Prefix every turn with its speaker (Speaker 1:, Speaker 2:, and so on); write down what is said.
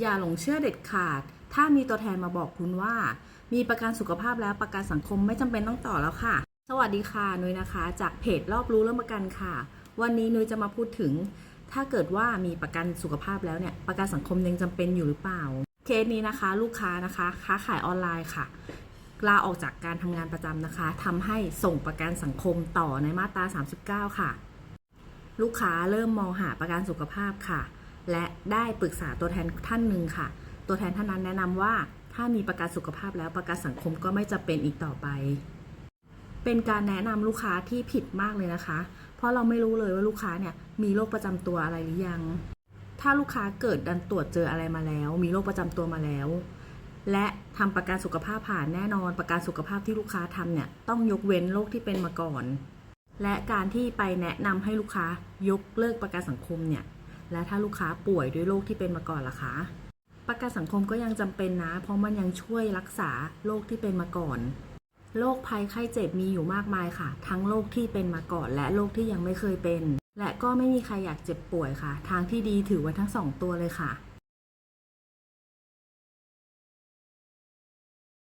Speaker 1: อย่าหลงเชื่อเด็ดขาด ถ้ามีตัวแทนมาบอกคุณว่า มีประกันสุขภาพแล้วประกันสังคมไม่จำเป็นต้องต่อแล้วค่ะ สวัสดีค่ะนุ้ยนะคะ จากเพจรอบรู้เรื่องประกันค่ะ วันนี้นุ้ยจะมาพูดถึง ถ้าเกิดว่ามีประกันสุขภาพแล้วเนี่ยประกันสังคมยังจำเป็นอยู่หรือเปล่า เคสนี้นะคะ ลูกค้านะคะ ค้าขายออนไลน์ค่ะลาออกจากการทำงานประจำนะคะทำให้ส่งประกันสังคมต่อในมาตรา 39 ค่ะ ลูกค้าเริ่มมองหาประกันสุขภาพค่ะ และได้ปรึกษาตัวแทนท่านหนึ่งค่ะ ตัวแทนท่านนั้นแนะนำว่าถ้ามีประกันสุขภาพแล้วประกันสังคมก็ไม่จะเป็นอีกต่อไป เป็นการแนะนำลูกค้าที่ผิดมากเลยนะคะ เพราะเราไม่รู้เลยว่าลูกค้าเนี่ยมีโรคประจำตัวอะไรหรือยัง ถ้าลูกค้าเกิดดันตรวจเจออะไรมาแล้ว มีโรคประจำตัวมาแล้ว และทำประกันสุขภาพผ่านแน่นอน ประกันสุขภาพที่ลูกค้าทำเนี่ยต้องยกเว้นโรคที่เป็นมาก่อน และการที่ไปแนะนำให้ลูกค้ายกเลิกประกันสังคมเนี่ย และถ้าลูกค้าป่วยด้วยโรคที่เป็นมาก่อนล่ะคะประกันสังคมก็ยังจำเป็นนะ เพราะมันยังช่วยรักษาโรคที่เป็นมาก่อนโรคภัยไข้เจ็บมีอยู่มากมายค่ะ ทั้งโรคที่เป็นมาก่อนและโรคที่ยังไม่เคยเป็น และก็ไม่มีใครอยากเจ็บป่วยค่ะ ทางที่ดีถือไว้ทั้งสองตัวเลยค่ะ